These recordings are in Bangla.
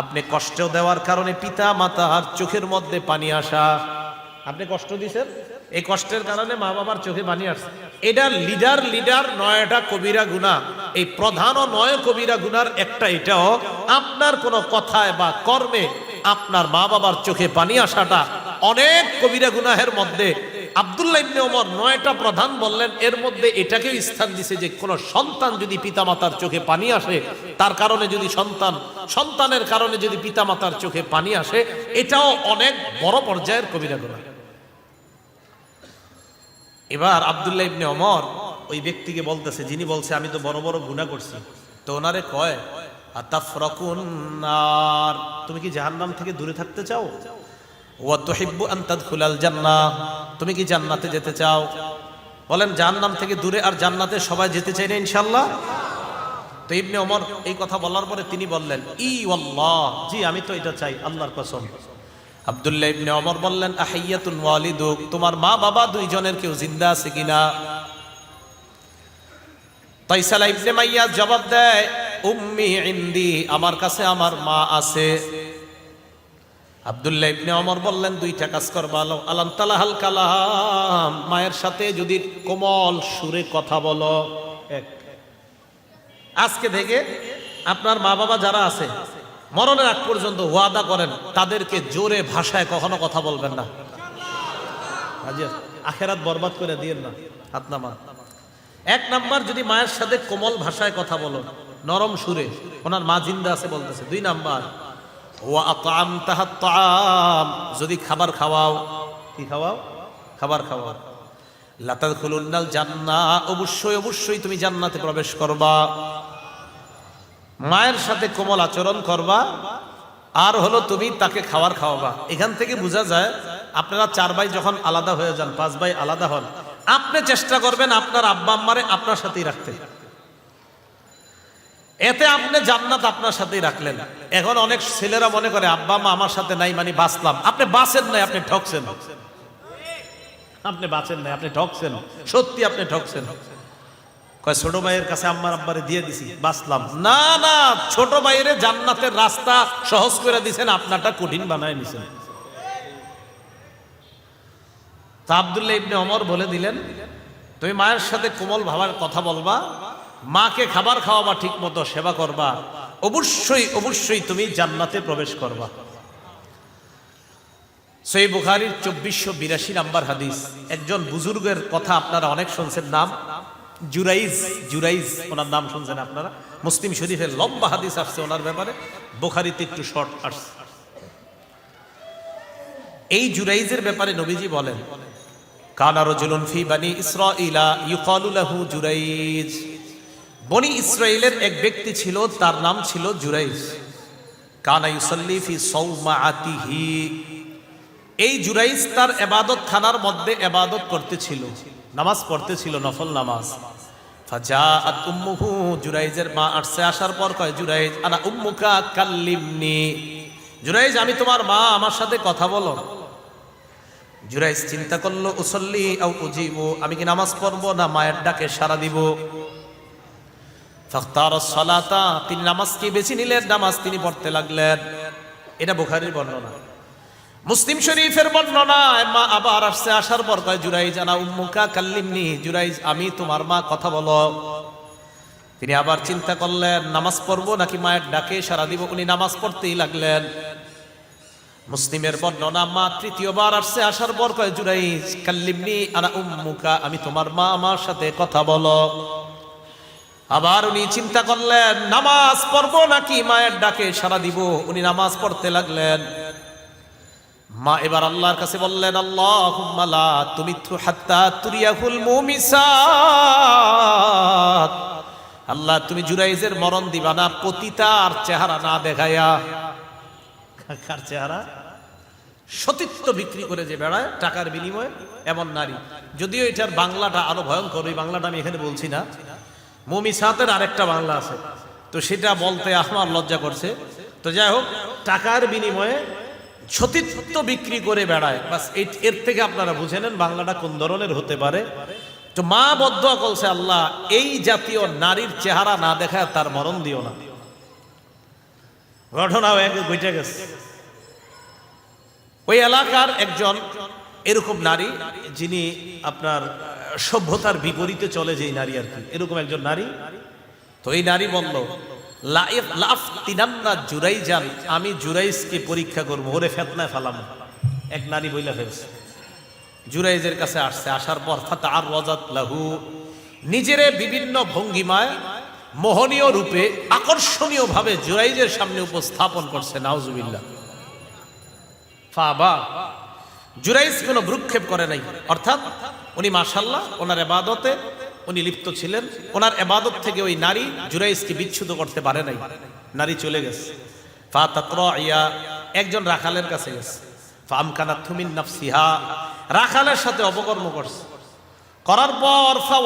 আপনি কষ্ট দেওয়ার কারণে পিতা মাতার চোখের মধ্যে পানি আসা। আপনি কষ্ট দিছেন? এই কষ্টের কারণে মা বাবার চোখে পানি আসছে। এটা লিডার লিডার নয়টা কবিরা গুণা এই প্রধান নয় কবিরা গুনার একটা এটাও, আপনার কোনো কথায় বা কর্মে আপনার মা বাবার চোখে পানি আসাটা অনেক কবিরা গুনাহের মধ্যে আব্দুল্লাহ ইবনে ওমর নয়টা প্রধান বললেন, এর মধ্যে এটাকেও স্থান দিছে যে, কোন সন্তান যদি পিতামাতার চোখে পানি আসে, তার কারণে যদি সন্তান, সন্তানের কারণে যদি পিতামাতার চোখে পানি আসে, এটাও অনেক বড় পর্যায়ের কবিরা গুনাহ এবার আব্দুল্লাহ ইবনে ওমর ওই ব্যক্তিকে বলতেছে, যিনি বলছে, আমি তো বড় বড় গুনাহ করছি। তো ওনারে কয়, আতাফরাকুন তুমি কি জাহান্নাম থেকে দূরে থাকতে চাও? ওয়া জান্নাহ। তুমি কি জান্নাতে যেতে চাও? বলেন, জাহান্নাম থেকে দূরে আর জান্নাতে সবাই যেতে চাই না ইনশাল্লাহ তো ইবনে ওমর এই কথা বলার পরে তিনি বললেন, ই আল্লাহ জি, আমি তো এটা চাই, আল্লাহর কসম। আব্দুল্লাহ ইবনে ওমর বললেন, আহাইয়াতুন ওয়ালিদুক, তোমার মা বাবা দুইজনের কেউ জিন্দা আছে কিনা? তাইসালা ইবনে মাইয়া জবাব দেয়, উম্মি ইন্দি, আমার কাছে আমার মা আছে। আব্দুল্লাহ ইবনে ওমর বললেন, দুইটা কাজ করবা আলো আলাম তালাহাল কালাম। মায়ের সাথে যদি কোমল সুরে কথা বলো, এক। আজকে থেকে আপনার মা বাবা যারা আছে, মরণের আগ পর্যন্ত ওয়াদা করেন, তাদেরকে জোরে ভাষায় কখনো কথা বলবেন না। আখেরাত বরবাদ করে দিয়েন না, হাত নামা এক নাম্বার, যদি মায়ের সাথে কোমল ভাষায় কথা বলো, নরম সুরে, ওনার মা জিন্দা আছে বলতেছে, দুই নাম্বার। যদি খাবার খাওয়াও, কি খাওয়াও? খাবার খাওয়াও। লাতাদ খুলুন্নাল জান্না, অবশ্যই অবশ্যই তুমি জান্নাতে প্রবেশ করবা। মায়ের সাথে কোমল আচরণ করবা। আর হলো তুমি তাকে খাবার খাওয়াবা। এখান থেকে বোঝা যায়, আপনারা চার ভাই যখন আলাদা হয়ে যান, পাঁচ ভাই আলাদা হন, আপনি চেষ্টা করবেন আপনার আব্বা আম্মারে আপনার সাথেই রাখতে। এতে আপনি জান্নাত আপনার সাথেই রাখলেন। এখন অনেক ছেলেরা মনে করে, আব্বা, মা আমার সাথে নাই মানে বাঁচলাম। আপনি বাঁচেন নাই, আপনি ঠকছেন। আপনি বাঁচেন নাই, আপনি ঠকছেন। সত্যি আপনি ঠকছেন। ছোট ভাইয়ের কাছে আম্মার আব্বারে দিয়ে দিছি, বাঁচলাম। না না, ছোট ভাইয়ের জান্নাতের রাস্তা সহজ করে দিছেন, আপনারটা কঠিন বানায় নিছেন। তা আবদুল্লাহ ইবনে অমর বলে দিলেন, তুমি মায়ের সাথে কোমল ভাবার কথা বলবা মাকে খাবার খাওয়াবা ঠিক মতো সেবা করবা। অবশ্যই অবশ্যই তুমি জান্নাতে প্রবেশ করবা। সই বুখারির চব্বিশশো বিরাশি নাম্বার হাদিস। একজন বুজুর্গের কথা আপনারা অনেক শুনছেন, নাম জুরাইজ জুরাইজ, ওনার নাম শুনছেন আপনারা? মুসলিম শরীফের লম্বা হাদিস আসছে ওনার ব্যাপারে, বুখারিতে একটু শর্ট আসছে। এই জুরাইজের ব্যাপারে নবীজি বলেন, কানা রজুলুন ফি বানি ইসরাইলা ইউকালু লাহু জুরাইজ। বনি ইসরাইলের এক ব্যক্তি ছিল, তার নাম ছিল জুরাইজ কানা ইউসাল্লি ফি সাওমাআতিহি এই জুরাইজ তার এবাদত খানার মধ্যে এবাদত করতেছিল, নামাজ পড়তেছিল, নফল নামাজ। জুরাইজের মা আসছে, আসার পর কয় জুরাইজ আনা উম্মুকা জুরাইজ আমি তোমার মা, আমার সাথে কথা বলো। জুরাইজ চিন্তা করল, উসল্লি আমি কি নামাজ পড়ব না মায়ের ডাকে সারা দিব? ফাখতার সালাতা, তিনি নামাজকে বেছে নিলেন, নামাজ তিনি পড়তে লাগলেন। এটা বুখারীর বর্ণনা। মুসলিম শরীফের বর্ণনা, মা আবার আসছে আসার পর কয়, জুরাইজ আনা উম্মুকা কাল্লিমনি, জুরাইজ, আমি তোমার মা, কথা বলো। তিনি আবার চিন্তা করলেন, নামাজ পড়ব নাকি মায়ের ডাকে সারা দিব, উনি নামাজ পড়তেই লাগলেন। মুসলিমের বর্ণনা, মা তৃতীয়বার আসছে আসার পর কয়, জুরাইজ কাল্লিমনি আনা উম্মুকা, আমি তোমার মা আমার সাথে কথা বলো। আবার উনি চিন্তা করলেন নামাজ পড়ব নাকি মায়ের ডাকে সারা দিব? উনি নামাজ পড়তে লাগলেন। মা এবার আল্লাহর কাছে বললেন আল্লাহ তুমি আল্লাহ তুমি জুরাইজের মরণ দিবা না পতিতার চেহারা না দেখাইয়া। কার চেহারা? সতীত্ব বিক্রি করে যে বেড়ায় টাকার বিনিময়ে এমন নারী। যদিও এটার বাংলাটা আরও ভয়ঙ্কর ওই বাংলাটা আমি এখানে বলছি না। মমিসাতের আরেকটা বাংলা আছে। তো সেটা বলতে আমার লজ্জা করছে। তো যাই হোক, টাকার বিনিময়ে সতীত্ব বিক্রি করে বেড়ায়। বাসের থেকে আপনারা বুঝে নেন বাংলাটা কোন ধরনের হতে পারে। তো মা বদ্ধ করছে আল্লাহ, এই জাতীয় নারীর চেহারা না দেখায় তার মরণ দিও না। ঘটনাও এক বইটে গেছে। ওই এলাকার একজন এরকম নারী, যিনি আপনার সভ্যতার বিপরীতে চলে যেই নারী আর কি। এরকম একজন নারী। তো এই নারী বলল লাফ জুরাই যান আমি জুরাইজকে পরীক্ষা করব, ওরে ফেতনায় ফালাম। এক নারী বইলা ফেলছে। জুরাইজের কাছে আসছে, আসার পর, ফাতা আর রজাত লাহু। নিজেরে বিভিন্ন ভঙ্গিমায়, মোহনীয় রূপে আকর্ষণীয় ভাবে জুরাইজের সামনে উপস্থাপন করছে, নাউজুবিল্লাহ। ফাবা জুরাইজ কোনো ভ্রুক্ষেপ করে নাই। অর্থাৎ উনি মাশাল্লাহ ওনার এবাদতে উনি লিপ্ত ছিলেন। ওনার এবাদত থেকে ওই নারী জুরাইসকে বিচ্ছুত করতে পারে নাই। নারী চলে গেছে। ফা ইয়া একজন রাখালের কাছে গেছে। ফাম রাখালের সাথে অপকর্ম করছে। করার পর ফা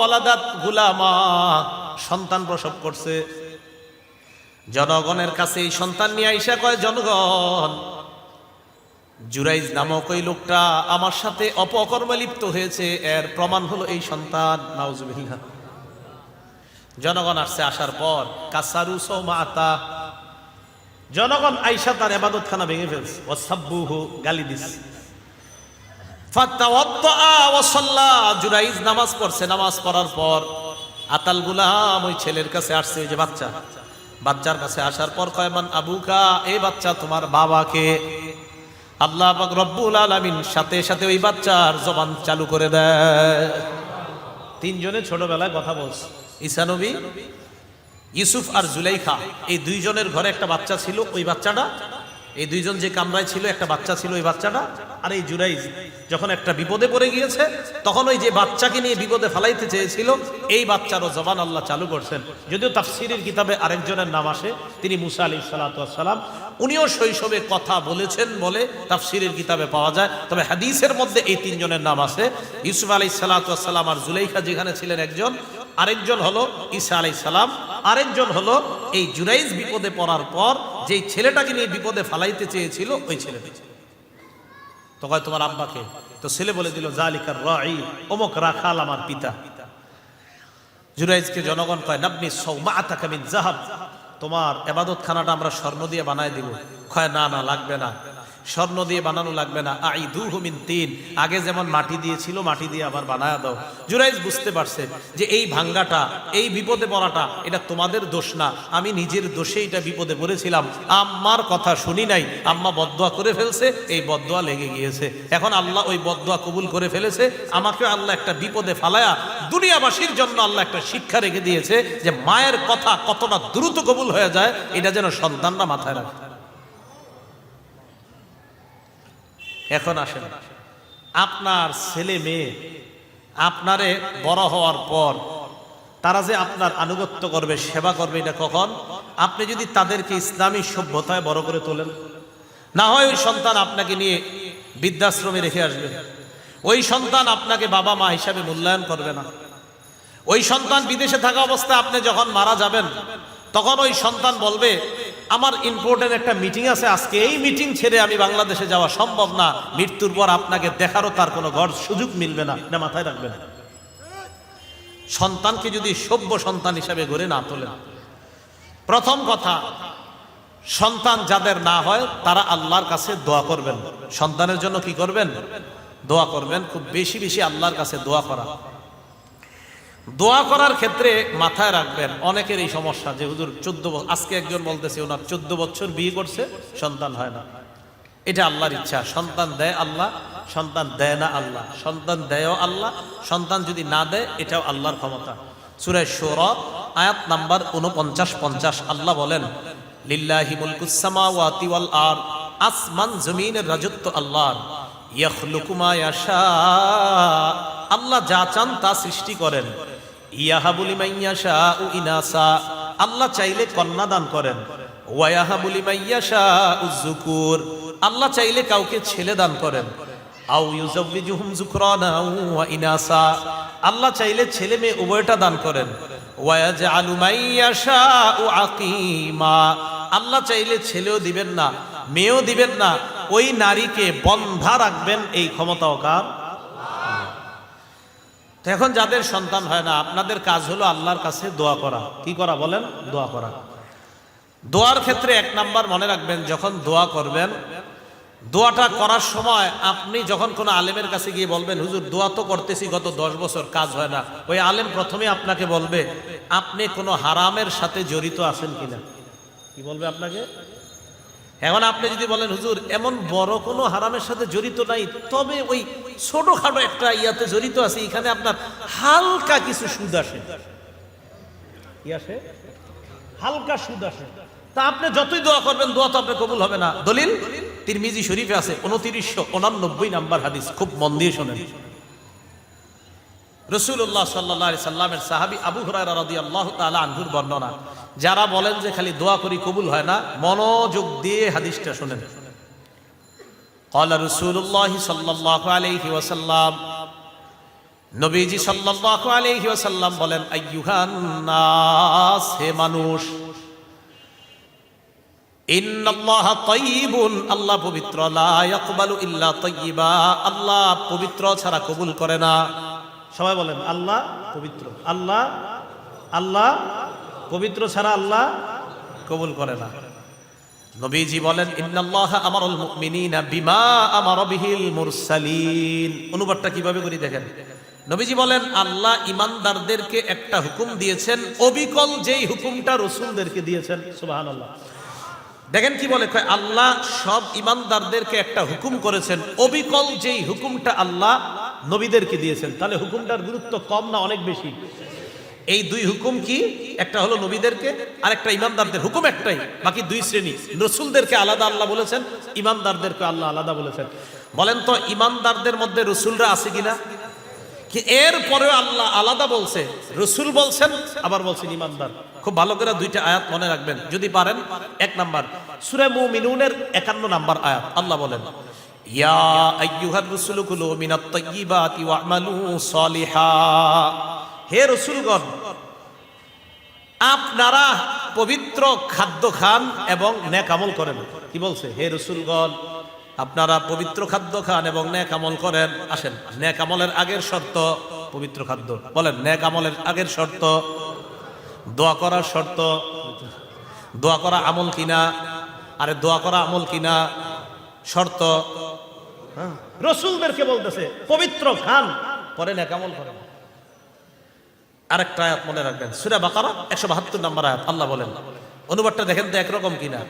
সন্তান প্রসব করছে। জনগণের কাছে এই সন্তান নিয়ে আইসা কয়, জনগণ জুরাইজ নামক ওই লোকটা আমার সাথে অপকর্মে লিপ্ত হয়েছে, এর প্রমাণ হলো এই সন্তান, নাউজুবিল্লাহ। জনগণ আসছে আসার পর, কাসারু মাতা জনগণ আইসা তার এবাদত খানা ভেঙে ফেলছে। ও সাব্বুহু গালি দিচ্ছে জুরাইজ নামাজ পড়ছে। নামাজ পড়ার পর আতাল গুলাম ওই ছেলের কাছে আসছে যে বাচ্চা। বাচ্চার কাছে আসার পর কয়মান আবুকা এই বাচ্চা তোমার বাবাকে আল্লাহ রব্বুল আলমিন সাথে সাথে ওই বাচ্চার জবান চালু করে দেয়। তিনজনে ছোটবেলায় কথা বলছে। ইসানবী ইউসুফ আর জুলাইখা এই দুইজনের ঘরে একটা বাচ্চা ছিল ওই বাচ্চাটা এই দুইজন যে কামরায় ছিল, একটা বাচ্চা ছিল ওই বাচ্চাটা। আর এই জুরাইজ যখন একটা বিপদে পড়ে গিয়েছে, তখন ওই যে বাচ্চাকে নিয়ে বিপদে ফেলাইতে চেয়েছিল, এই বাচ্চারও জবান আল্লাহ চালু করছেন। যদিও তাফসিরের কিতাবে আরেকজনের নাম আসে, তিনি মুসা আলী সালাতাম উনিও শৈশবে কথা বলেছেন বলে তাফসিরের কিতাবে পাওয়া যায়, তবে হাদিসের মধ্যে এই তিনজনের নাম আছে। ইউসুফ আলী সালাতাম আর জুলাইখা যেখানে ছিলেন একজন, আরেকজন হলো ঈসা আলাই সালাম, আরেকজন হলো এই জুরাইজ বিপদে পড়ার পর যেই ছেলেটাকে নিয়ে বিপদে ফালাইতে চেয়েছিল, ওই ছেলেটা। তো কয়, তোমার আব্বাকে? তো ছেলে বলে দিল জালিকার রাই অমুক রাখাল আমার পিতা। জুরাইজকে জনগণ কয়, নাবনি সৌমা আতাকামিন জাহাব। তোমার এবাদত খানাটা আমরা স্বর্ণ দিয়ে বানায় দিব। কয়, না না, লাগবে না। স্বর্ণ দিয়ে বানানো লাগবে না। আই দু হুমিন তিন। আগে যেমন মাটি দিয়েছিল, মাটি দিয়ে আবার বানায় দাও। জুরাইজ বুঝতে পারছে যে এই ভাঙ্গাটা, এই বিপদে পড়াটা, এটা তোমাদের দোষ না। আমি নিজের দোষে এটা বিপদে পড়েছিলাম। আম্মার কথা শুনি নাই। আম্মা বদদোয়া করে ফেলছে, এই বদদোয়া লেগে গিয়েছে। এখন আল্লাহ ওই বদদোয়া কবুল করে ফেলেছে। আমাকে আল্লাহ একটা বিপদে ফালায়া দুনিয়াবাসীর জন্য আল্লাহ একটা শিক্ষা রেখে দিয়েছে যে মায়ের কথা কতটা দ্রুত কবুল হয়ে যায়, এটা যেন সন্তানরা মাথায় রাখে। এখন আসেন। আপনার ছেলে মেয়ে, আপনারে বড় হওয়ার পর তারা যে আপনার আনুগত্য করবে, সেবা করবে, এটা কখন? আপনি যদি তাদেরকে ইসলামী সভ্যতায় বড় করে তোলেন, না হয় ওই সন্তান আপনাকে নিয়ে বৃদ্ধাশ্রমে রেখে আসবে। ওই সন্তান আপনাকে বাবা মা হিসাবে মূল্যায়ন করবে না। ওই সন্তান বিদেশে থাকা অবস্থায় আপনি যখন মারা যাবেন, তখন ওই সন্তান বলবে আমার ইম্পর্টেন্ট একটা মিটিং আছে, আজকে এই মিটিং ছেড়ে আমি বাংলাদেশে যাওয়া সম্ভব না। মৃত্যুর পর আপনাকে দেখারও তার কোনো ঘর সুযোগ মিলবে না, এটা মাথায় রাখবেন। সন্তানকে যদি সভ্য সন্তান হিসাবে গড়ে না তোলেন। প্রথম কথা, সন্তান যাদের না হয়, তারা আল্লাহর কাছে দোয়া করবেন। সন্তানের জন্য কি করবেন? দোয়া করবেন, খুব বেশি বেশি আল্লাহর কাছে দোয়া করা। দোয়া করার ক্ষেত্রে মাথায় রাখবেন, অনেকের এই সমস্যা যে হুজুর চোদ্দ আজকে একজন বলতেছে, ওনার চোদ্দ বছর বিয়ে করছে, সন্তান হয় না। এটা আল্লাহর ইচ্ছা, সন্তান দেয় আল্লাহ, সন্তান দেয় না আল্লাহ। সন্তান দেয়ও আল্লাহ, সন্তান যদি না দেয়, এটাও আল্লাহর ক্ষমতা। সুরায় সৌর আয়াত নাম্বার উনপঞ্চাশ পঞ্চাশ, আল্লাহ বলেন, লিল্লাহি মুলকুসামা ওয়াতি ওয়াল আর আসমান জমিনের রাজত্ব আল্লাহর। ইয়াখলুকু মা ইয়াশা। আল্লাহ যা চান তা সৃষ্টি করেন। ইয়াহাবুলি মাইয়াশা উ ইনাসা। আল্লাহ চাইলে কন্যা দান করেন ওয়াহাবুলি মাইয়াশা উজ্জুকুর আল্লাহ চাইলে কাউকে ছেলে দান করেন। আউ ইউজাউযিজুহুম যুকরানা ওয়া ইনাসা। আল্লাহ চাইলে ছেলে মেয়ে উভয়টা দান করেন। ওয়ায়াজআলু মাইয়াশাউ আকিমা। আল্লাহ চাইলে ছেলেও দিবেন না, মেয়েও দিবেন না। ওই নারীকে বন্ধা রাখবেন এই ক্ষমতাও কার? তো এখন যাদের সন্তান হয় না, আপনাদের কাজ হলো আল্লাহর কাছে দোয়া করা। কি করা বলেন? দোয়া করা। দোয়ার ক্ষেত্রে এক নাম্বার মনে রাখবেন, যখন দোয়া করবেন, দোয়াটা করার সময় আপনি যখন কোনো আলেমের কাছে গিয়ে বলবেন, হুজুর, দোয়া তো করতেছি, গত দশ বছর কাজ হয় না। ওই আলেম প্রথমে আপনাকে বলবে, আপনি কোনো হারামের সাথে জড়িত আছেন কিনা? কি বলবে আপনাকে? এখন আপনি যদি বলেন, হুজুর, এমন বড় কোনো হারামের সাথে জড়িত নাই, তবে ওই ছোটখাটো একটা ইয়াতে জড়িত আছে, এখানে আপনার হালকা কিছু সুদ আসে। হালকা সুদ আসে। তা আপনি যতই দোয়া করবেন, দোয়া তো আপনার কবুল হবে না। দলিল? তিরমিজি শরীফে আছে, উনতিরিশশো উনানব্বই নাম্বার হাদিস, খুব মন দিয়ে শোনেন। রসুল্লাহ সাল্লাহ সাল্লামের সাহাবি আবু হুরায়রা রাদিয়াল্লাহু তাআলা আনহুর বর্ণনা যারা বলেন যে খালি দোয়া করি কবুল হয় না মনোযোগ দিয়ে হাদিসটা শুনেন قال رسول الله صلى الله عليه وسلم নবীজি সাল্লাল্লাহু আলাইহি ওয়াসাল্লাম বলেন আইয়ুহান নাস হে মানুষ ইন্নাল্লাহা তাইয়িবুন আল্লাহ পবিত্র লা ইয়াকবালু ইল্লা তাইয়িবা আল্লাহ পবিত্র ছাড়া কবুল করে না সবাই বলেন আল্লাহ পবিত্র আল্লাহ আল্লাহ পবিত্র ছাড়া আল্লাহ কবুল করে না। নবীজি বলেন, ইন্নাল্লাহ আমারুল মুমিনিনা বিমা আমারা বিহিল মুরসালিন। অনুবাদটা কীভাবে করি দেখেন? নবীজি বলেন, আল্লাহ ইমানদারদেরকে একটা হুকুম দিয়েছেন, অবিকল যেই হুকুমটা রসুলদেরকে দিয়েছেন। সুবহানাল্লাহ। দেখেন কি বলে আল্লাহ সব ইমানদারদেরকে একটা হুকুম করেছেন, অবিকল যেই হুকুমটা আল্লাহ নবীদেরকে দিয়েছেন। তাহলে হুকুমটার গুরুত্ব কম না অনেক বেশি? এই দুই হুকুম কি? একটা হলো নবীদেরকে আর একটা ইমানদারদের হুকুম একটাই, বাকি দুই শ্রেণি। রসুলদেরকে আলাদা আল্লাহ বলেছেন ইমানদারদেরকে আল্লাহ আলাদা বলেছেন। বলেন তো ইমানদারদের মধ্যে রসুলরা আছে কিনা? কি এর পরেও আল্লাহ আলাদা বলছে, রসুল বলছেন, আবার বলছেন ইমানদার খুব ভালো করে দুইটা আয়াত মনে রাখবেন, যদি পারেন। এক নাম্বার, সুরে মুমিনুনের একান্ন নাম্বার আয়াত, আল্লাহ বলেন, ইয়া আইয়ুহার রসুল কুলু মিনাত তাইয়িবাতি ওয়া'মালু সলিহা। হে রসুলগণ আপনারা পবিত্র খাদ্য খান এবং ন্যাক আমল করেন। কি বলছে? হে রসুলগণ আপনারা পবিত্র খাদ্য খান এবং ন্যাক আমল করেন। আসেন ন্যাক আমলের আগের শর্ত পবিত্র খাদ্য। বলেন ন্যাক আমলের আগের শর্ত দোয়া করার শর্ত দোয়া করা আমল কিনা আরে দোয়া করা আমল কিনা শর্ত। হ্যাঁ, রসুলদেরকে বলতেছে পবিত্র খান পরে ন্যাক আমল করেন। আরেকটা আয়াত মনে রাখবেন। সুরা বাকারা, একশো বাহাত্তর নম্বর আয়াত, আল্লাহ বলেন, অনুবাদটা দেখেন তো একরকম কিনা?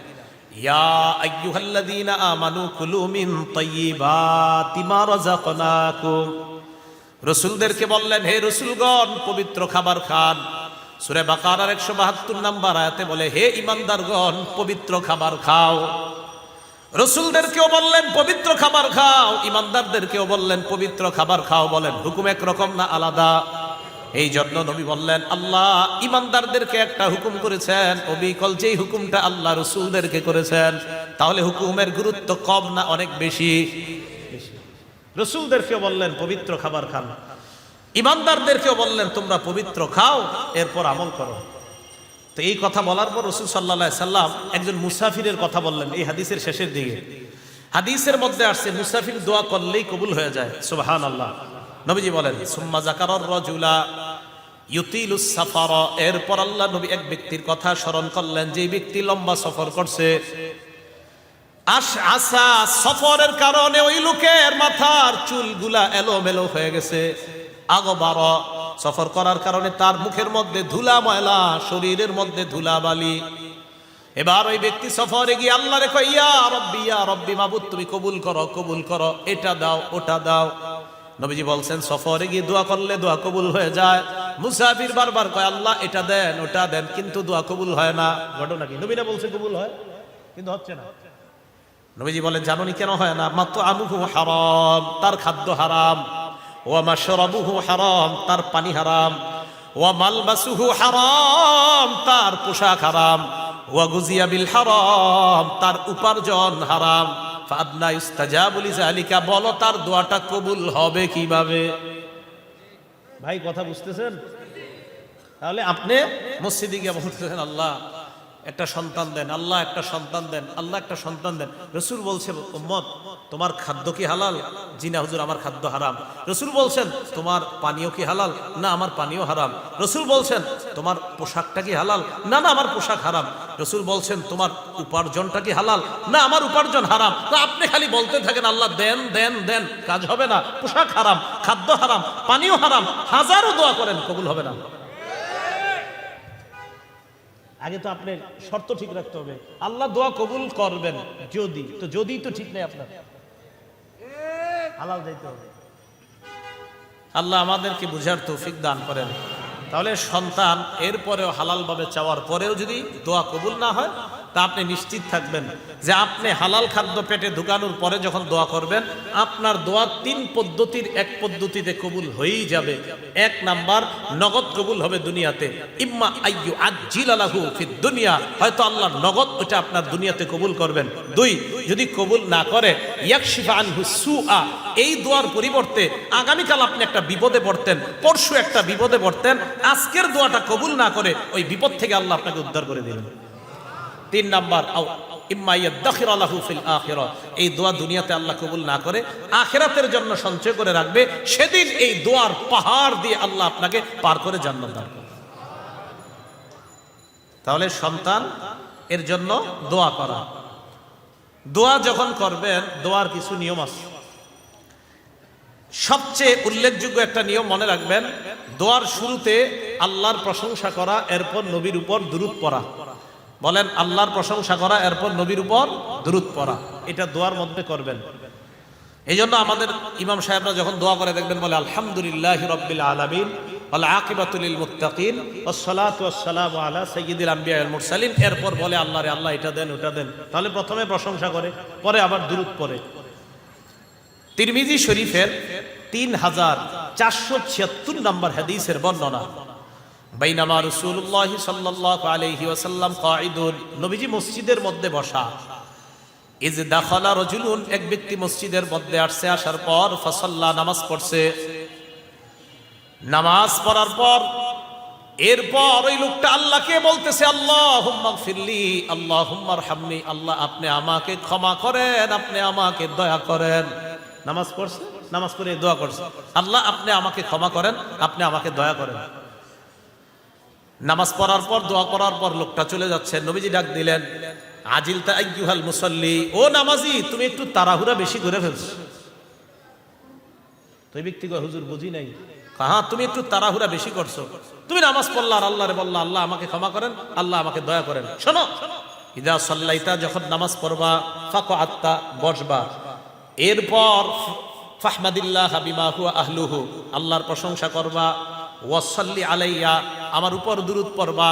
ইয়া আইয়ুহাল্লাযীনা আমানু কুলু মিন তাইয়্যিবাতি মা রাযাকনাকুম। রাসূলদেরকে বললেন, হে রাসূলগণ, পবিত্র খাবার খান। সূরা বাকারার 172 নম্বর আয়াতে বলে, হে ঈমানদারগণ পবিত্র খাবার খাও। রসুলদেরকেও বললেন, পবিত্র খাবার খাও। ইমানদারদেরকেও বললেন, পবিত্র খাবার খাও বলেন। হুকুম একরকম না আলাদা? এই জন্য নবী বললেন আল্লাহ ইমানদারদেরকে একটা হুকুম করেছেন। অবিকল যেই হুকুমটা আল্লাহ রসুলদেরকে করেছেন তাহলে হুকুমের গুরুত্ব কম না অনেক বেশি? রসুলদেরকেও বললেন পবিত্র খাবার খান। ইমানদারদেরকেও বললেন তোমরা পবিত্র খাও এরপর আমল করো। তো এই কথা বলার পর রসুল সাল্লাহ সাল্লাম একজন মুসাফিরের কথা বললেন এই হাদিসের শেষের দিকে। হাদিসের মধ্যে আসছে মুসাফির দোয়া করলেই কবুল হয়ে যায়। সুবহান আল্লাহ নবীজি বলেন, সুম্মা জাকারর রজুলা ইউতিলুস সাফার। এরপর আল্লাহ নবী এক ব্যক্তির কথা স্মরণ করলেন যে ব্যক্তি লম্বা সফর করছে। আস আসা সফরের কারণে ওই লোকের মাথার চুলগুলা এলোমেলো হয়ে গেছে। আগবার সফর করার কারণে তার মুখের মধ্যে ধুলা ময়লা, শরীরের মধ্যে ধুলা বালি। এবার ওই ব্যক্তি সফরে গিয়ে আল্লাহ রেখো ইয়া রব্বি ইয়া রব্বি, মাবুদ, তুমি কবুল করো কবুল করো। এটা দাও, ওটা দাও। নবীজি বলছেন, সফরে গিয়ে দোয়া করলে দোয়া কবুল হয়ে যায়। মুসাফির বারবার কয়, আল্লাহ, এটা দেন, ওটা দেন, কিন্তু দোয়া কবুল হয় না। ঘটনা কি? নবীরা বলছে, কবুল হয়, কিন্তু হচ্ছে না। নবীজি বলেন, জানুনি কেন হয় না? মাত্র আমুহু হারাম, তার খাদ্য হারাম। ও মাশরাবুহু হারাম, তার পানি হারাম। ও মালবাসুহু হারাম, তার পোশাক হারাম। ও গুজিয়া বিল হারাম, তার উপার্জন হারাম। ফাদনা ইস্তাজাবু লিজালিকা, বলো তার দোয়াটা কবুল হবে কীভাবে? ভাই, কথা বুঝতেছেন? তাহলে আপনি মসজিদে গিয়ে বলতেছেন, আল্লাহ একটা সন্তান দেন, আল্লাহ একটা সন্তান দেন, আল্লাহ একটা সন্তান দেন। রসুল বলছে উম্মত, তোমার খাদ্য কি হালাল? জি না হুজুর, আমার খাদ্য হারাম। রসুল বলছেন, তোমার পানীয় কি হালাল? না, আমার পানীয় হারাম। রসুল বলছেন, তোমার পোশাকটা কি হালাল? না না, আমার পোশাক হারাম। রসুল বলছেন, তোমার উপার্জনটা কি হালাল? না, আমার উপার্জন হারাম। না, আপনি খালি বলতে থাকেন, আল্লাহ দেন দেন দেন, কাজ হবে না। পোশাক হারাম, খাদ্য হারাম, পানীয় হারাম, হাজারো দোয়া করেন, কবুল হবে না। আগে তো আপনার শর্ত ঠিক রাখতে হবে। আল্লাহ দোয়া কবুল করবেন যদি। তো যদি তো ঠিক নেই আপনার। হালাল যাইতে হবে। আল্লাহ আমাদেরকে বুঝার তৌফিক দান করেন। তাহলে সন্তান এরপরেও হালালভাবে চাওয়ার পরেও যদি দোয়া কবুল না হয় তা আপনি নিশ্চিত থাকবেন যে আপনি হালাল খাদ্য পেটে ঢুকানোর পরে যখন দোয়া করবেন, আপনার দোয়া তিন পদ্ধতির এক পদ্ধতিতে কবুল হয়েই যাবে। এক নাম্বার, নগদ কবুল হবে দুনিয়াতে। ইম্মা আইয়ু আজিল আলাহু ফিদ দুনিয়া। হয়তো আল্লাহ নগদ ওটা আপনার দুনিয়াতে কবুল করবেন। দুই, যদি কবুল না করে সুআ। এই দোয়ার পরিবর্তে আগামীকাল আপনি একটা বিপদে পড়তেন, পরশু একটা বিপদে পড়তেন, আজকের দোয়াটা কবুল না করে ওই বিপদ থেকে আল্লাহ আপনাকে উদ্ধার করে দিবেন তিন নাম্বার এই দোয়া দুনিয়াতে আল্লাহ কবুল না করে, আখেরাতের জন্য সঞ্চয় করে রাখবে। সেদিন এই দোয়ার পাহাড় দিয়ে আল্লাহ আপনাকে পার করে জান্নাত দান করবে। তাহলে সন্তান, এর জন্য দোয়া করা। দোয়া যখন করবেন, দোয়ার কিছু নিয়ম আছে। সবচেয়ে উল্লেখযোগ্য একটা নিয়ম মনে রাখবেন, দোয়ার শুরুতে আল্লাহর প্রশংসা করা, এরপর নবীর উপর দুরুদ পড়া। বলেন, আল্লাহর প্রশংসা করা, এরপর নবীর উপর দুরুদ পড়া। এটা দোয়ার মধ্যে করবেন। এই জন্য আমাদের ইমাম সাহেবরা যখন দোয়া করে, দেখবেন বলে, আলহামদুলিল্লাহ রব্বিল আলমিন আকিবাতুল মুত্তাকিন ওসলাত ওসালাম আলা সৈয়দুল আম্বিয়া আল মুরসালিন। এরপর বলে, আল্লাহ রে, আল্লাহ এটা দেন, ওটা দেন। তাহলে প্রথমে প্রশংসা করে, পরে আবার দুরুদ পড়ে। তিরমিজি শরীফের তিন হাজার চারশো ছিয়াত্তর নম্বর হাদিসের বর্ণনা। বাইনামা রসুল্লাহ সাল্লাহ আলহি ওসাল্লাম কাঈদুন, নবীজি মসজিদের মধ্যে বসা। ইজ দাখলা রজুলুন, এক ব্যক্তি মসজিদের মধ্যে আসছে, আসার পর ফসল্লা নামাজ পড়ছে। নামাজ পড়ার পর, এরপর ওই লোকটা আল্লাহকে বলতেছে আল্লাহ হুম্মা ফিরলি আল্লাহ হুম্মার হামনি আল্লাহ আপনি আমাকে ক্ষমা করেন, আপনি আমাকে দয়া করেন। নামাজ পড়ছে? নামাজ পড়ে দোয়া করছে। আল্লাহ আপনি আমাকে ক্ষমা করেন, আপনি আমাকে দয়া করেন। নামাজ পড়ার পর, দোয়া করার পর লোকটা চলে যাচ্ছে। নবীজি ডাক দিলেন, আজিল তাইয়ুহাল মুসল্লি। ও নামাজি, তুমি একটু তাড়াহুড়া বেশি করে ফেলছো। তুই ব্যক্তি হুজুর বুঝি নাই? হ্যাঁ তুমি একটু তাড়াহুড়া বেশি করছ। তুমি নামাজ পড়লা আর আল্লাহরে বললা, আল্লাহ আমাকে ক্ষমা করেন, আল্লাহ আমাকে দয়া করেন। শোনো। ইদা সাল্লাইতা, যখন নামাজ পড়বা, ফাঁকো আত্মা, বসবা। এরপর ফাহমাদিল্লাহ হাবিমা হুয়া আহলুহু, আল্লাহর প্রশংসা করবা। ওয়াসাল্লি আলাইয়া আমার উপর দুরুদ পড়বা।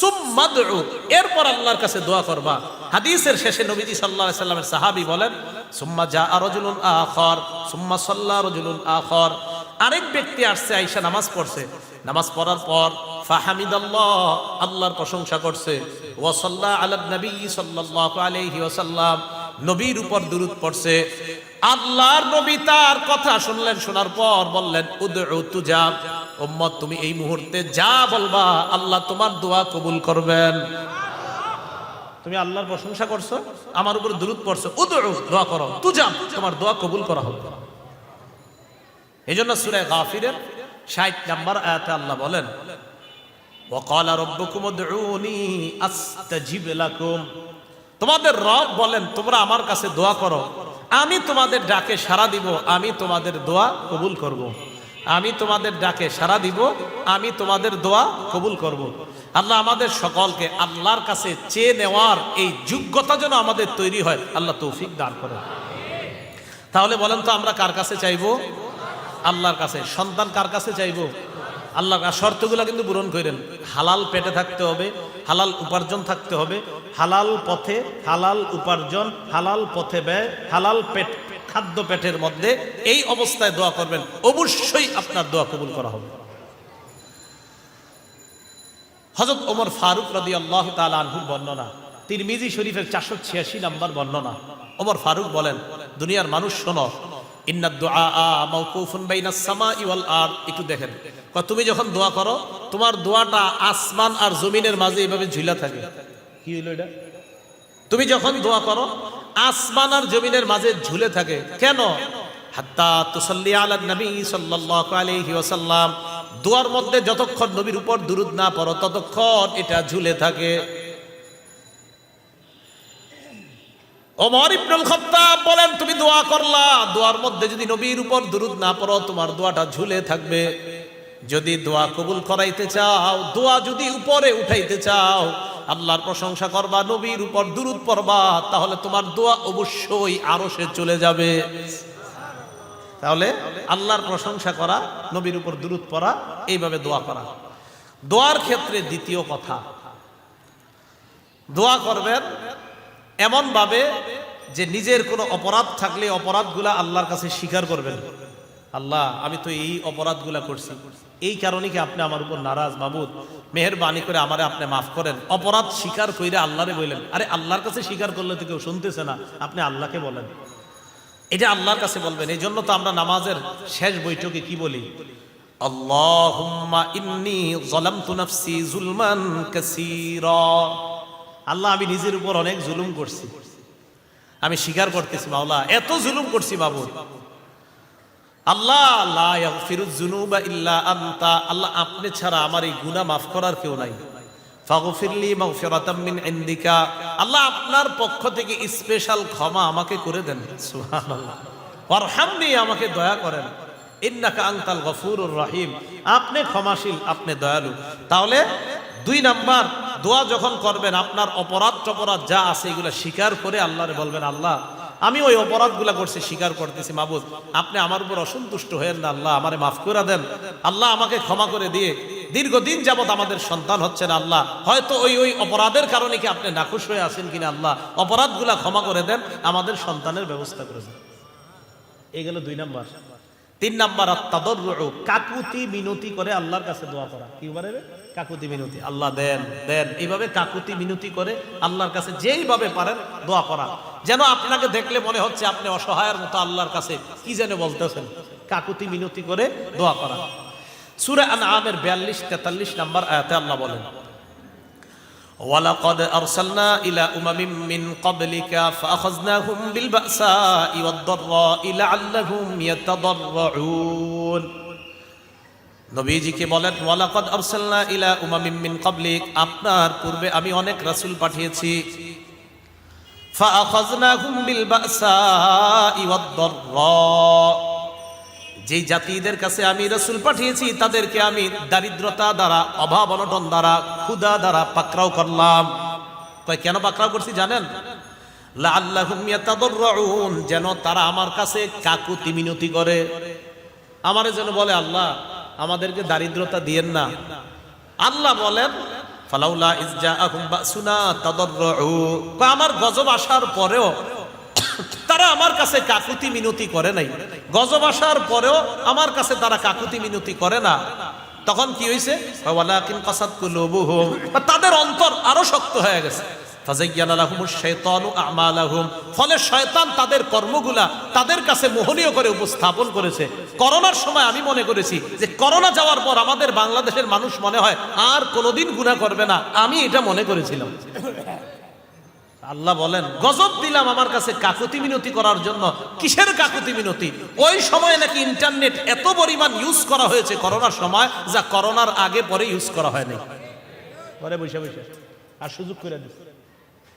সুম্মাদউ এরপর আল্লাহর কাছে দোয়া করবা। হাদিসের শেষে নবীজি আলাইহি সাল্লামের সাহাবী বলেন, সুম্মা জা রাজুলুন আখর, সুম্মা সাল্লা রাজুলুন আখর। আরেক ব্যক্তি আসছে, আয়েশা নামাজ পড়ছে। নামাজ পড়ার পর ফাহামিদাল্লাহ, আল্লাহর প্রশংসা করছে। ওয়াসাল্লা আলা নবী সাল্লাল্লাহু আলাইহি ওয়াসাল্লাম। নবীর উপর দুরুদ পড়ছে আল্লাহর নবী তার কথা শুনলেন শোনার পর বললেন উদউ তুজাব উম্মত তুমি এই মুহূর্তে যা বলবা আল্লাহ তোমার দোয়া কবুল করবেন তুমি আল্লাহর প্রশংসা করছো আমার উপর দুরুদ পড়ছো উদউ দোয়া করো তুজাব তোমার দোয়া কবুল করা হবে এই জন্য সুরে গাফিরের ষাট নাম্বার আয়াতে আল্লাহ বলেন وقال ربكم ادعوني استجب لكم তোমাদের রব বলেন, তোমরা আমার কাছে দোয়া করো। আমি তোমাদের ডাকে সাড়া দিব, আমি তোমাদের দোয়া কবুল করব। আমি তোমাদের ডাকে সাড়া দিব, আমি তোমাদের দোয়া কবুল করব। আল্লাহ আমাদের সকলকে আল্লাহর কাছে চেয়ে নেওয়ার এই যোগ্যতা যেন আমাদের তৈরি হয়, আল্লাহ তৌফিক দান করে। তাহলে বলেন তো আমরা কার কাছে চাইব? আল্লাহর কাছে। সন্তান কার কাছে চাইব? আল্লাহর কাছে শর্তগুলো কিন্তু পূরণ করেন। হালাল পেটে থাকতে হবে, হালাল উপার্জন থাকতে হবে। হালাল পথে, হালাল উপার্জন, হালাল পথে ব্যয়, হালাল পেট, খাদ্য পেটের মধ্যে এই অবস্থায় দোয়া করবেন। অবশ্যই আপনার দোয়া কবুল করা হবে। হজরত ওমর ফারুক রদি আল্লাহ আনহুর বর্ণনা, তিরমিজি শরীফের চারশো ছিয়াশি নাম্বার বর্ণনা। ওমর ফারুক বলেন, দুনিয়ার মানুষ শোনো ওয়াল আরদ। একটু দেখেন। তুমি যখন দোয়া করো, তোমার দোয়াটা আসমান আর জমিনের মাঝে এইভাবে ঝুলা থাকে। কি হইল এটা? তুমি যখন দোয়া করো, আসমান আর জমিনের মাঝে ঝুলে থাকে। কেন? দোয়ার মধ্যে যতক্ষণ নবীর উপর দুরুদ না পড়ো, ততক্ষণ এটা ঝুলে থাকে। ওমর ইবনুল খাত্তাব বলেন, তুমি দোয়া করলা, দোয়ার মধ্যে যদি নবীর উপর দুরুদ না পড়ো, তোমার দোয়াটা ঝুলে থাকবে। যদি দোয়া কবুল করাইতে চাও, দোয়া যদি উপরে উঠাইতে চাও, আল্লাহর প্রশংসা করবা, নবীর উপর দুরুদ পড়বা, তাহলে তোমার দোয়া অবশ্যই আরও সে চলে যাবে। তাহলে আল্লাহর প্রশংসা করা, নবীর উপর দুরুদ পড়া, এইভাবে দোয়া করা। দোয়ার ক্ষেত্রে দ্বিতীয় কথা, দোয়া করবেন এমন ভাবে যে নিজের কোনো অপরাধ থাকলে অপরাধগুলা আল্লাহর কাছে স্বীকার করবেন। আল্লাহ, আমি তো এই অপরাধগুলা করছি। এই কারণে কি আপনি আমার উপর নারাজ? মাবুদ, মেহরবানি করে আমারে আপনি মাফ করেন। অপরাধ স্বীকার কইরে আল্লাহরে বললেন আরে, আল্লাহর কাছে স্বীকার করলে তো কেউ শুনতেছে না। আপনি আল্লাহকে বলেন। এটা আল্লাহর কাছে বলবেন, এই জন্য তো আমরা নামাজের শেষ বৈঠকে কি বলি? আল্লাহুম্মা ইন্নী যালামতু নাফসি জুলমান কাসীরা। আল্লাহ, আমি নিজের উপর অনেক জুলুম করছি। আমি স্বীকার করতেছি, মাওলা, এত জুলুম করছি বাবু। আল্লাহ আনতা। আল্লাহ, আপনি ছাড়া আমার এই গুনাহ মাফ করার কেউ নাই। আল্লাহ, আপনার পক্ষ থেকে স্পেশাল ক্ষমা আমাকে করে দেন। আমাকে দয়া করেন। আনতাল গফুরুর রহিম। আপনি ক্ষমাশীল, আপনি দয়ালু। তাহলে, দুই নাম্বার দোয়া যখন করবেন, আপনার অপরাধ টপরাধ যা আছে এগুলো স্বীকার করে আল্লাহরে বলবেন, আল্লাহ, আমি ওই অপরাধগুলা করছি, স্বীকার করতেছি, মাবুদ। আপনি আমার উপর অসন্তুষ্ট হয়েন না, আল্লাহ, আমারে মাফ করে দেন। আল্লাহ আমাকে ক্ষমা করে দিয়ে দীর্ঘদিন যাবৎ আমাদের সন্তান হচ্ছে না আল্লাহ। হয়তো ওই ওই অপরাধের কারণে কি আপনি নাখুশ হয়ে আছেন কিনা, আল্লাহ। অপরাধগুলা ক্ষমা করে দেন, আমাদের সন্তানের ব্যবস্থা করে দেন। এই গেল দুই নাম্বার। তিন নাম্বার তাদররু কাকুতি মিনতি করে আল্লাহর কাছে দোয়া করা। কি বলে রে? কাকুতি মিনতি আল্লাহ দেন দেন এইভাবে কাকুতি মিনতি করে আল্লাহর কাছে যেইভাবে পারেন দোয়া করা যেন আপনাকে দেখলে মনে হচ্ছে আপনি অসহায়ের মতো আল্লাহর কাছে কি যেন বলতেছেন কাকুতি মিনতি করে দোয়া করা সূরা আনআমের 42 43 নাম্বার আয়াতে আল্লাহ বলেন ولقد أرسلنا إلى أمم من قبلك فأخذناهم بالبأساء والضراء لعلهم يتضرعون নবীজিকে বলেন, ওয়ালাকাদ আরসালনা ইলা উমামিন মিন ক্বাবলিক। আপনার পূর্বে আমি অনেক রাসূল পাঠিয়েছি। ফাআখাযনাহুম বিল বাসাই ওয়াদ-দাররা যে জাতিদের কাছে আমি রসুল পাঠিয়েছি, তাদেরকে আমি দারিদ্রতা দ্বারা, অভাব অনটন দ্বারা, ক্ষুধা দ্বারা পাকড়াও করলাম। কয়, কেন পাকড়াও করছি জানেন? লাআল্লাহুম ইয়াতাদাররুন যেন তারা আমার কাছে কাকুতি মিনতি করে। আমারে যেন বলে, আল্লাহ আমাদেরকে দারিদ্রতা দিয়েন না। আল্লাহ বলেন, ফালাউলা ইজজাআহুম বাসুনা আমার গজব আসার পরেও তারা আমার কাছে কাকুতি মিনতি করে নাই। গজব আসার পরেও আমার কাছে তারা কাকুতি মিনতি করে না। তখন কি হয়েছে তাদের অন্তর আরও শক্ত হয়ে গেছে। ফলে শয়তান তাদের কর্মগুলা তাদের কাছে মোহনীয় করে উপস্থাপন করেছে। করোনার সময় আমি মনে করেছি যে করোনা যাওয়ার পর আমাদের বাংলাদেশের মানুষ মনে হয় আর কোনোদিন গুনাহ করবে না। আমি এটা মনে করেছিলাম। আল্লাহ বলেন, গজব দিলাম আমার কাছে কাকুতি মিনতি করার জন্য। কিসের কাকুতি মিনতি? ওই সময় নাকি ইন্টারনেট এত পরিমাণ ইউজ করা হয়েছে করোনার সময়, যা করোনার আগে পরে ইউজ করা হয়নি। পরে বসে বসে। আর সুযোগ করে দিচ্ছে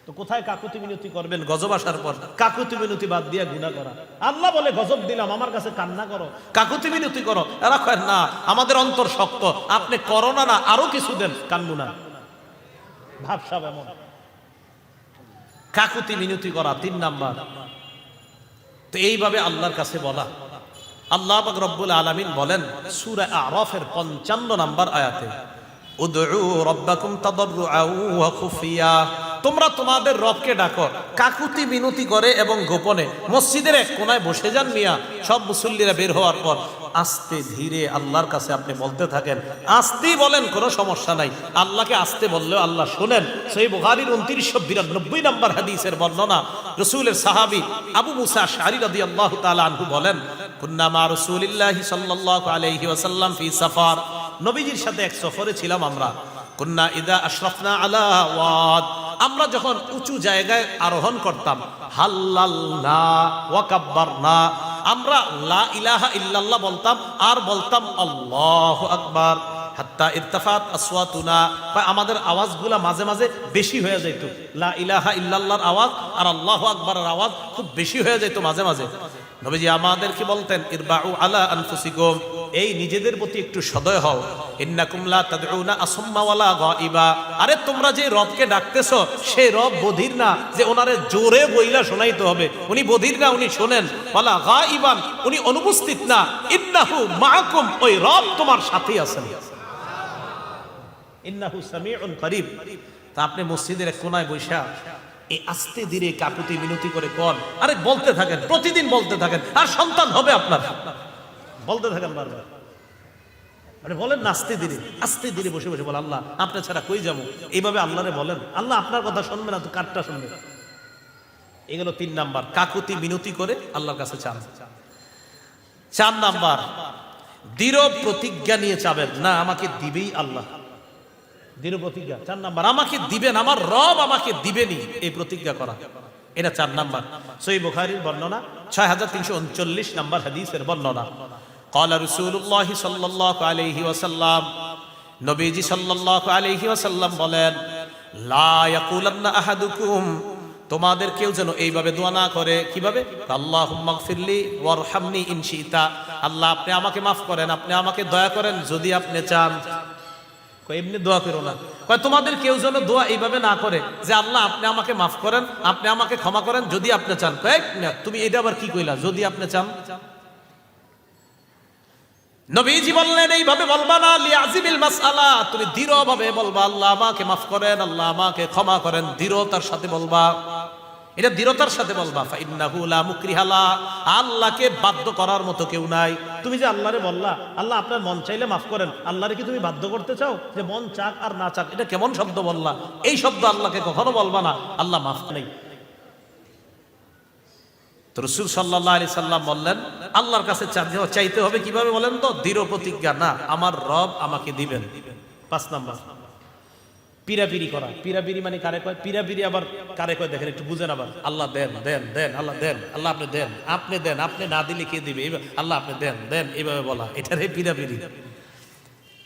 তো কোথায় কাকুতি মিনতি করবেন? গজব আসার পর কাকুতি মিনতি বাদ দিয়ে গুণা করা। আল্লাহ বলে, গজব দিলাম, আমার কাছে কান্না করো। কাকুতি মিনতি করো। এরা না, আমাদের অন্তর শক্ত। আপনি করোনা না, আরও কিছু দেন কান্নু না। ভাবসাব এমন। কাকুতি মিনতি করা, তিন নাম্বার। তো এইভাবে আল্লাহর কাছে বলা। আল্লাহ রব্বুল আলামিন বলেন, সূরা আরাফের 55 নাম্বার আয়াতে, উদউ রাব্বাকুম তাদাররুআও ওয়া খুফিয়া। তোমরা তোমাদের রবকে ডাকো। কাকুতি মিনতি করে এবং গোপনে। মসজিদের এক কোনায় বসে যান মিয়া। সব মুসল্লিরা বের হওয়ার পর আস্তে ধীরে আল্লাহর কাছে আপনি বলতে থাকেন। আস্তেই বলেন, কোনো সমস্যা নাই। আল্লাহকে আস্তে বললেও আল্লাহ শোনেন। সেই বুখারীর উনত্রিশশো বিরানব্বই নম্বর হাদিসের বর্ণনা। রসুলের সাহাবি আবু মুসা শাহরি রাদি আল্লাহ তাআলা আনহু বলেন, কুন্না মা রাসূলিল্লাহি সাল্লাল্লাহু আলাইহি ওয়াসাল্লাম ফি সাফার। নবীজির সাথে এক সফরে ছিলাম আমরা। কুন্না ইদা আশরাফনা আলা আমরা যখন উঁচু জায়গায় আরোহণ করতাম, হাল্লাল্লা ওয়াকাব্বারনা আমরা লা ইলাহা ইল্লাল্লাহ বলতাম, আর বলতাম, আল্লাহু আকবার। হাত্তা ইরতাফাত আসওয়াতুনা। বা আমাদের আওয়াজগুলা মাঝে মাঝে বেশি হয়ে যেত লা ইলাহা ইল্লাল্লাহর আওয়াজ আর আল্লাহু আকবারের আওয়াজ খুব বেশি হয়ে যেত মাঝে মাঝে। নবীজি আমাদেরকে বলতেন, ইরবাউ আলা আনফুসিকুম। এই নিজেদের প্রতি একটু সদয় হও। ইন্নাকুম লা তাদউনা আসাম্মা ওয়ালা গায়বা। আরে তোমরা যে রবকে ডাকতেছো সেই রব বধির না, যে ওনারে জোরে বইলা শোনাইতে হবে। উনি বধির না, উনি শোনেন। ওয়ালা গায়বান, উনি অনুপস্থিত না। ইন্নাহু মাআকুম, ওই রব তোমার সাথেই আছেন। ইন্নাহু সামিউন করিব। তা আপনি মসজিদের এক কোনায় এই আস্তে ধীরে কাকুতি মিনতি করে কন। আরে বলতে থাকেন, প্রতিদিন বলতে থাকেন। আর সন্তান হবে আপনার। বলতে থাকেন বারবার। মানে বলেন না, আস্তে ধীরে, আস্তে বসে বসে বলে আল্লাহ, আপনার ছাড়া কই যাব? এইভাবে আল্লাহরে বলেন। আল্লাহ আপনার কথা শুনবে না, তো কারটা শুনবে? এগুলো তিন নাম্বার। কাকুতি মিনতি করে আল্লাহর কাছে চান। চার নাম্বার, দৃঢ় প্রতিজ্ঞা নিয়ে চাবেন। না, আমাকে দিবেই আল্লাহ। দৃঢ় প্রতিজ্ঞা। চার নাম্বার, আমাকে দিবেন, আমার রব আমাকে দিবেনি। এই প্রতিজ্ঞা করা। এটা চার নাম্বার। সই বুখারির বর্ণনা, ছয় হাজার তিনশো উনচল্লিশ নাম্বার হাদিসের বর্ণনা। قال رسول الله صلى الله عليه وسلم নবীজি সাল্লাল্লাহু আলাইহি ওয়াসাল্লাম বলেন লা ইয়াকুলান্না আহাদুকুম তোমাদের কেউ যেন এইভাবে দোয়া না করে কিভাবে আল্লাহুম্মা গফিরলি ওয়ারহামনি ইন শিতা আল্লাহ আপনি আমাকে মাফ করেন আপনি আমাকে দয়া করেন যদি আপনি চান কয় এমনি দোয়া করো না কয় তোমাদের কেউ যেন দোয়া এইভাবে না করে যে আল্লাহ আপনি আমাকে মাফ করেন আপনি আমাকে ক্ষমা করেন যদি আপনি চান কয় না, তুমি এটা আবার কি কইলা যদি আপনি চান নবীজি বললেন, এইভাবে বলবা না, লিয়াজিবিল মাসআলা। তুমি দৃঢ়ভাবে বলবা, আল্লাহ আমাকে মাফ করেন, আল্লাহ আমাকে ক্ষমা করেন, দৃঢ়তার সাথে বলবা। এটা দৃঢ়তার সাথে বলবা। ফাইন্নাহু লা মুকরিহালা আল্লাহকে বাধ্য করার মতো কেউ নাই। তুমি যে আল্লাহরে বললা, আল্লাহ আপনার মন চাইলে মাফ করেন। আল্লাহরে কি তুমি বাধ্য করতে চাও যে মন চাক আর না চাক? এটা কেমন শব্দ বললা? এই শব্দ আল্লাহকে কখনো বলবা না। আল্লাহ মাফ নেই। তো রসুল সাল্লাহ আলি সাল্লাম বললেন, আল্লাহর কাছে চাইতে হবে কীভাবে বলেন তো? দৃঢ় প্রতিজ্ঞা, না, আমার রব আমাকে দিবেন। পাঁচ নাম্বার। পিরাপিরি করা। পিরাপিরি মানে কারে কয়? পিরাপিরি আবার কারে কয়? দেখেন, একটু বুঝেন আবার। আল্লাহ দেন দেন দেন, আল্লাহ দেন, আল্লাহ আপনি দেন আপনি দেন, আপনি না দিলে কে দিবে? আল্লাহ আপনি দেন দেন এইভাবে বলা। এটারে পিরাপিরি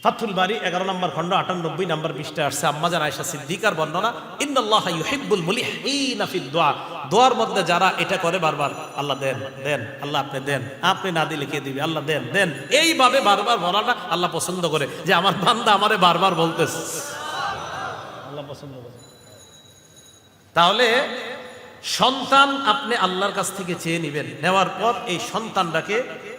ফাথুল বাড়ি এগারো নম্বর খণ্ড আটানব্বই নম্বর পৃষ্ঠা আসছে আম্মাজান আয়সা সিদ্দিকার বর্ণনা ইন্দাল্লাহ ইউহিব্বুল মুলিহিনা ফিদ দোয়া। দোয়ার মধ্যে যারা এটা করে বারবার আল্লাহ দেন দেন আল্লাহ আপনি দেন আপনি না দিলে কে দিবে? আল্লাহ দেন দেন। এইভাবে বারবার বলাটা আল্লাহ পছন্দ করে যে আমার বান্দা আমারে বারবার বলতেছে। আল্লাহ পছন্দ করে। তাহলে সন্তান আপনি আল্লাহর কাছ থেকে চেয়ে নেবেন। নেওয়ার পর এই সন্তানটাকে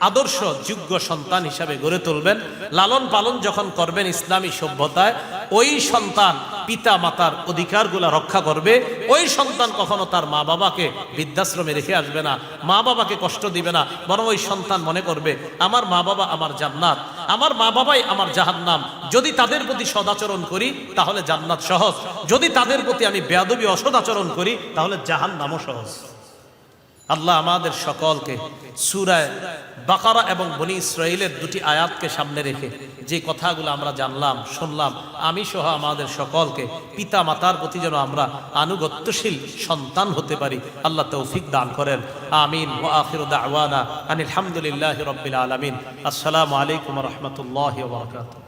আদর্শ, যোগ্য সন্তান হিসাবে গড়ে তুলবেন। লালন পালন যখন করবেন ইসলামী সভ্যতায়, ওই সন্তান পিতা মাতার অধিকারগুলা রক্ষা করবে। ওই সন্তান কখনো তার মা বাবাকে বৃদ্ধাশ্রমে রেখে আসবে না মা বাবাকে কষ্ট দিবে না, বরং ওই সন্তান মনে করবে, আমার মা বাবা আমার জান্নাত আমার মা বাবাই আমার জাহান্নাম। যদি তাদের প্রতি সদাচরণ করি, তাহলে জান্নাত সহজ। যদি তাদের প্রতি আমি বেয়াদবি অসদাচরণ করি, তাহলে জাহান্নামও সহজ। আল্লাহ আমাদের সকলকে সুরায় বাকারা এবং বনি ইসরায়েলের দুটি আয়াতকে সামনে রেখে যে কথাগুলো আমরা জানলাম, শুনলাম, আমি সহ আমাদের সকলকে পিতা মাতার প্রতি যেন আমরা আনুগত্যশীল সন্তান হতে পারি, আল্লাহ তৌফিক দান করেন। আমিন। ও আখির দাওয়ানা আনিল রব্বিল আলমিন। আসসালামু আলাইকুম রহমতুল্লাহ বারকাতুহ।